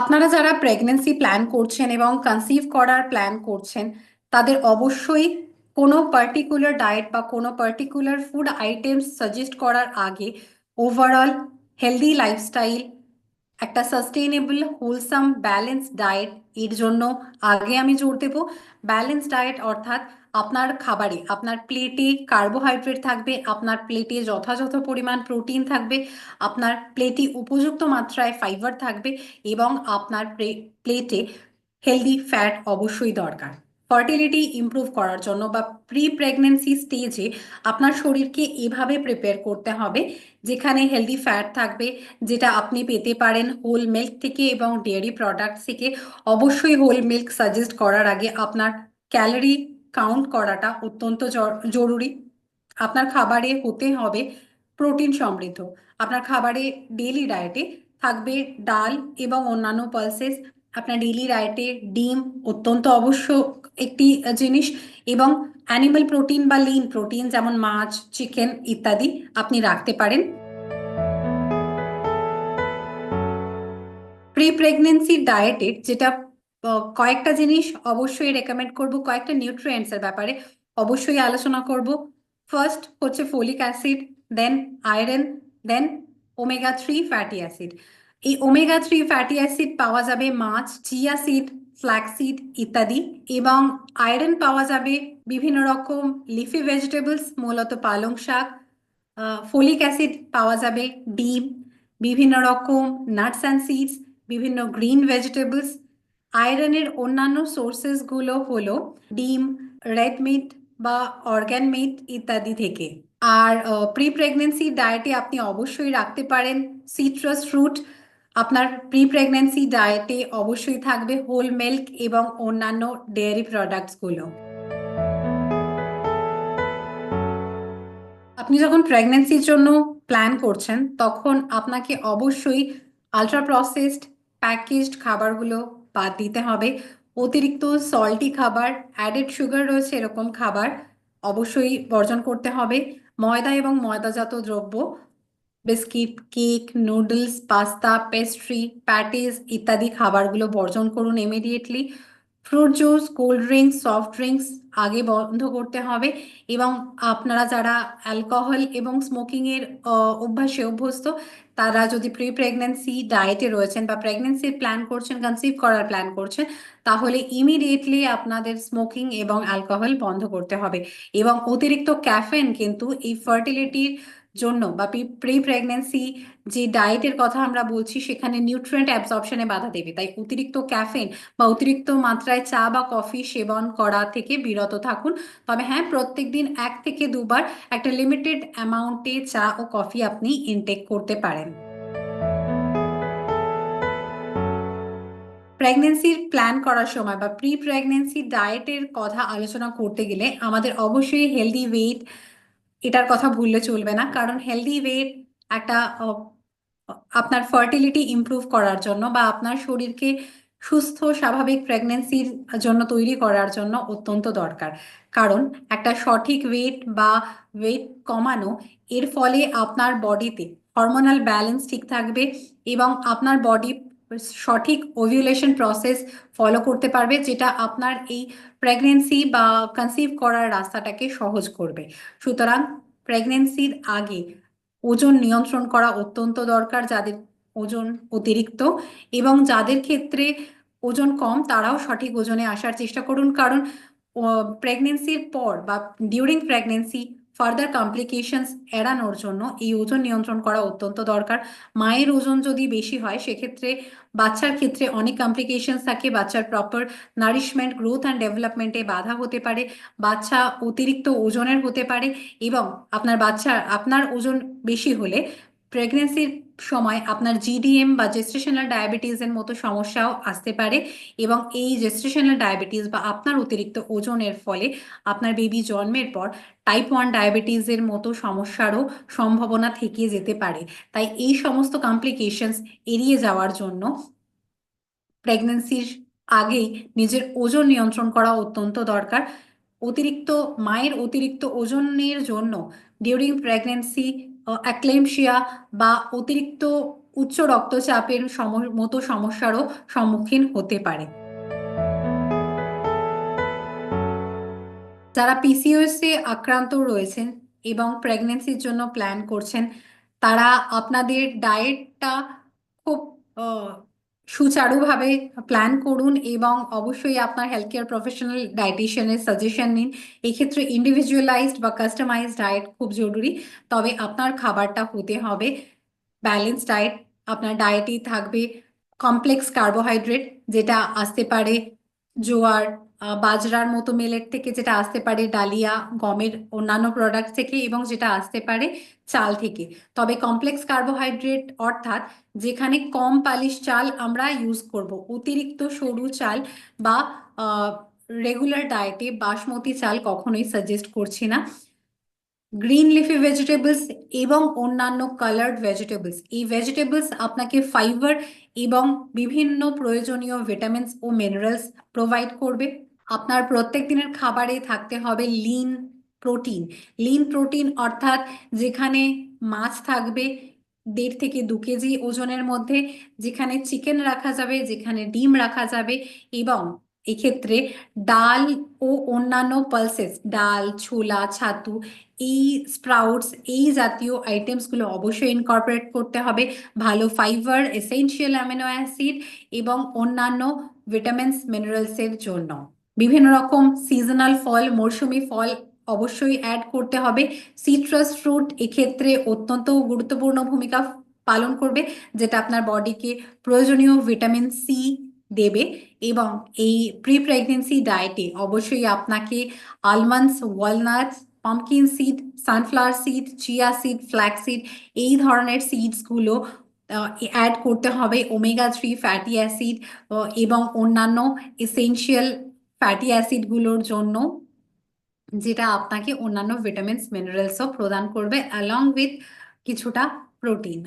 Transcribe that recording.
আপনারা যারা pregnancy plan করছেন এবং কনসিভ করার প্ল্যান করছেন, তাদের অবশ্যই কোনো পার্টিকুলার ডায়েট বা কোনো পার্টিকুলার ফুড আইটেমস সাজেস্ট করার আগে ওভারঅল হেলদি লাইফস্টাইল একটা সাস্টেইনেবল হোলসাম ব্যালেন্স ডায়েট এর জন্য আগে আমি জোর দেব। ব্যালেন্স ডায়েট অর্থাৎ আপনার খাবারে, আপনার প্লেটে কার্বোহাইড্রেট থাকবে, আপনার প্লেটে যথাযথ পরিমাণ প্রোটিন থাকবে, আপনার প্লেটে উপযুক্ত মাত্রায় ফাইবার থাকবে এবং আপনার প্লেটে হেলদি ফ্যাট অবশ্যই দরকার। ফার্টিলিটি ইমপ্রুভ করার জন্য বা প্রি প্রেগনেন্সি স্টেজে আপনার শরীরকে এভাবে প্রিপেয়ার করতে হবে, যেখানে হেলদি ফ্যাট থাকবে, যেটা আপনি পেতে পারেন হোল মিল্ক থেকে এবং ডেয়ারি প্রোডাক্ট থেকে। অবশ্যই হোল মিল্ক সাজেস্ট করার আগে আপনার ক্যালোরি কাউন্ট করাটা অত্যন্ত জরুরি। আপনার খাবারে হতে হবে প্রোটিন সমৃদ্ধ। আপনার খাবারে ডেইলি ডায়েটে থাকবে ডাল এবং অন্যান্য পালসেস আপনার ডেইলি ডায়েটে ডিম অত্যন্ত অবশ্য একটি জিনিস এবং অ্যানিমাল প্রোটিন বা লিন প্রোটিন যেমন মাছ চিকেন ইত্যাদি আপনি রাখতে পারেন। প্রি প্রেগনেন্সি ডায়েটের যেটা কয়েকটা জিনিস অবশ্যই রেকমেন্ড করব, কয়েকটা নিউট্রিয়েন্টস এর ব্যাপারে অবশ্যই আলোচনা করব। ফার্স্ট হচ্ছে folic acid then iron then omega three fatty acid এই ওমেগা থ্রি ফ্যাটি অ্যাসিড পাওয়া যাবে মাছ চিয়া সিড ফ্ল্যাক্সিড ইত্যাদি এবং আয়রন পাওয়া যাবে বিভিন্ন রকম লিফি ভেজিটেবলস মূলত পালং শাক ফোলিক অ্যাসিড পাওয়া যাবে, ডিম, বিভিন্ন রকম নাটস অ্যান্ড সিডস বিভিন্ন গ্রিন ভেজিটেবলস আয়রনের অন্যান্য সোর্সেসগুলো হলো ডিম রেড মিট বা অর্গ্যান মিট ইত্যাদি থেকে। আর প্রি প্রেগনেন্সি ডায়েটে আপনি অবশ্যই রাখতে পারেন সিট্রাস ফ্রুট আপনার প্রি প্রেগনেন্সি ডায়েটে অবশ্যই থাকবে হোল মিল্ক এবং অন্যান্য ডেয়ারি প্রোডাক্টসগুলো আপনি যখন প্রেগনেন্সির জন্য প্ল্যান করছেন, তখন আপনাকে অবশ্যই আলট্রা প্রসেসড প্যাকেজড খাবারগুলো বাদ দিতে হবে। অতিরিক্ত সল্টি খাবার অ্যাডেড সুগার রয়েছে এরকম খাবার অবশ্যই বর্জন করতে হবে। ময়দা এবং ময়দাজাত দ্রব্য biscuit, cake, noodles, pasta, pastry, patties ইত্যাদি খাবারগুলো বর্জন করুন immediately fruit juice, cold drinks, soft drinks আগে বন্ধ করতে হবে এবং আপনারা যারা অ্যালকোহল এবং স্মোকিংয়ের অভ্যাসে অভ্যস্ত, তারা যদি প্রি প্রেগনেন্সি ডায়েটে রয়েছেন বা প্রেগনেন্সির প্ল্যান করছেন, কনসিভ করার প্ল্যান করছেন, তাহলে ইমিডিয়েটলি আপনাদের স্মোকিং এবং অ্যালকোহল বন্ধ করতে হবে। এবং অতিরিক্ত ক্যাফেন কিন্তু এই ফার্টিলিটির জন্য বা প্রি প্রেগনেন্সি যে ডায়েটের কথা আমরা বলছি, সেখানে নিউট্রিয়েন্ট অ্যাবজর্পশনে বাধা দেবে। তাই অতিরিক্ত ক্যাফেন বা অতিরিক্ত মাত্রায় চা বা কফি সেবন করা থেকে বিরত থাকুন। তবে হ্যাঁ প্রত্যেক দিন এক থেকে দুবার একটা লিমিটেড অ্যামাউন্টে চা ও কফি আপনি ইনটেক করতে পারেন। প্রেগনেন্সির প্ল্যান করার সময় বা প্রি প্রেগনেন্সি ডায়েটের কথা আলোচনা করতে গেলে আমাদের অবশ্যই হেলদি ওয়েট এটার কথা ভুললে চলবে না। কারণ হেলদি ওয়েট একটা আপনার ফার্টিলিটি ইমপ্রুভ করার জন্য বা আপনার শরীরকে সুস্থ, স্বাভাবিক প্রেগনেন্সির জন্য তৈরি করার জন্য অত্যন্ত দরকার। কারণ একটা সঠিক ওয়েট বা ওয়েট কমানো, এর ফলে আপনার বডিতে হরমোনাল ব্যালেন্স ঠিক থাকবে এবং আপনার বডি সঠিক ওভিউলেশন প্রসেস ফলো করতে পারবে, যেটা আপনার এই প্রেগনেন্সি বা কনসিভ করার রাস্তাটাকে সহজ করবে। সুতরাং প্রেগনেন্সির আগে ওজন নিয়ন্ত্রণ করা অত্যন্ত দরকার যাদের ওজন অতিরিক্ত এবং যাদের ক্ষেত্রে ওজন কম, তারাও সঠিক ওজনে আসার চেষ্টা করুন। কারণ প্রেগনেন্সির পর বা ডিউরিং প্রেগনেন্সি ফার্দার কমপ্লিকেশনস এড়ানোর জন্য এই ওজন নিয়ন্ত্রণ করা অত্যন্ত দরকার। মায়ের ওজন যদি বেশি হয়, সেক্ষেত্রে বাচ্চার ক্ষেত্রে অনেক কমপ্লিকেশনস থাকে। বাচ্চার প্রপার নারিশমেন্ট, গ্রোথ অ্যান্ড ডেভেলপমেন্টে বাধা হতে পারে। বাচ্চা অতিরিক্ত ওজনের হতে পারে এবং আপনার বাচ্চা আপনার ওজন বেশি হলে প্রেগনেন্সির সময় আপনার জিডিএম বা জেস্টেশনাল ডায়াবেটিসের মতো সমস্যাও আসতে পারে এবং এই জেস্টেশনাল ডায়াবেটিস বা আপনার অতিরিক্ত ওজনের ফলে আপনার বেবি জন্মের পর টাইপ ওয়ান ডায়াবেটিসের মতো সমস্যারও সম্ভাবনা থেকে যেতে পারে। তাই এই সমস্ত কমপ্লিকেশনস এড়িয়ে যাওয়ার জন্য প্রেগনেন্সির আগেই নিজের ওজন নিয়ন্ত্রণ করা অত্যন্ত দরকার। অতিরিক্ত মায়ের অতিরিক্ত ওজনের জন্য ডিউরিং প্রেগনেন্সি অ্যাক্লেমশিয়া বা অতিরিক্ত উচ্চ রক্তচাপের সম- মতো সমস্যারও সম্মুখীন হতে পারে। যারা পিসিওএস এ আক্রান্ত রয়েছেন এবং প্রেগনেন্সির জন্য প্ল্যান করছেন, তারা আপনাদের ডায়েটটা খুব সুচারুভাবে প্ল্যান করুন এবং অবশ্যই আপনার হেলথ কেয়ার প্রফেশনাল ডায়েটিশিয়ানের সাজেশন নিন। এক্ষেত্রে ইন্ডিভিজুয়ালাইজড বা কাস্টমাইজড ডায়েট খুব জরুরি। তবে আপনার খাবারটা হতে হবে। ব্যালেন্স ডায়েট আপনার ডায়েটেই থাকবে। কমপ্লেক্স কার্বোহাইড্রেট যেটা আসতে পারে জোয়ার বাজরার মতো মিলেট থেকে যেটা আসতে পারে ডালিয়া, গমের অন্যান্য প্রোডাক্ট থেকে এবং যেটা আসতে পারে চাল থেকে। তবে কমপ্লেক্স কার্বোহাইড্রেট অর্থাৎ যেখানে কম পালিশ চাল আমরা ইউজ করব, অতিরিক্ত সরু চাল বা রেগুলার ডায়েটে বাসমতি চাল কখনোই সাজেস্ট করছি না। গ্রিন লিফি ভেজিটেবলস এবং অন্যান্য কালার্ড ভেজিটেবলস এই ভেজিটেবলস আপনাকে ফাইবার এবং বিভিন্ন প্রয়োজনীয় ভিটামিনস ও মিনারেলস প্রোভাইড করবে। আপনার প্রত্যেক দিনের খাবারে থাকতে হবে লিন প্রোটিন লিন প্রোটিন অর্থাৎ যেখানে মাছ থাকবে দেড় থেকে দু কেজি ওজনের মধ্যে, যেখানে চিকেন রাখা যাবে, যেখানে ডিম রাখা যাবে এবং এক্ষেত্রে ডাল ও অন্যান্য পালসেস ডাল, ছোলা, ছাতু, এই স্প্রাউটস এই জাতীয় আইটেমসগুলো অবশ্যই ইনকর্পোরেট করতে হবে। ভালো ফাইবার এসেনশিয়াল অ্যামিনো অ্যাসিড এবং অন্যান্য ভিটামিনস মিনারেলসের জন্য। বিভিন্ন রকম সিজনাল ফল, মরশুমি ফল অবশ্যই অ্যাড করতে হবে। সিট্রাস ফ্রুট এক্ষেত্রে অত্যন্ত গুরুত্বপূর্ণ ভূমিকা পালন করবে, যেটা আপনার বডিকে প্রয়োজনীয় ভিটামিন সি দেবে এবং এই প্রি প্রেগনেন্সি ডায়েটে অবশ্যই আপনাকে almonds walnuts pumpkin seed sunflower seed chia seed flax seed এই ধরনের সিডসগুলো অ্যাড করতে হবে। ওমেগা থ্রি ফ্যাটি অ্যাসিড এবং অন্যান্য এসেনশিয়াল ফ্যাটি অ্যাসিডগুলোর জন্য যেটা আপনাকে অন্যান্য ভিটামিনস মিনারেলসও প্রদান করবে অ্যালং উইথ কিছুটা প্রোটিন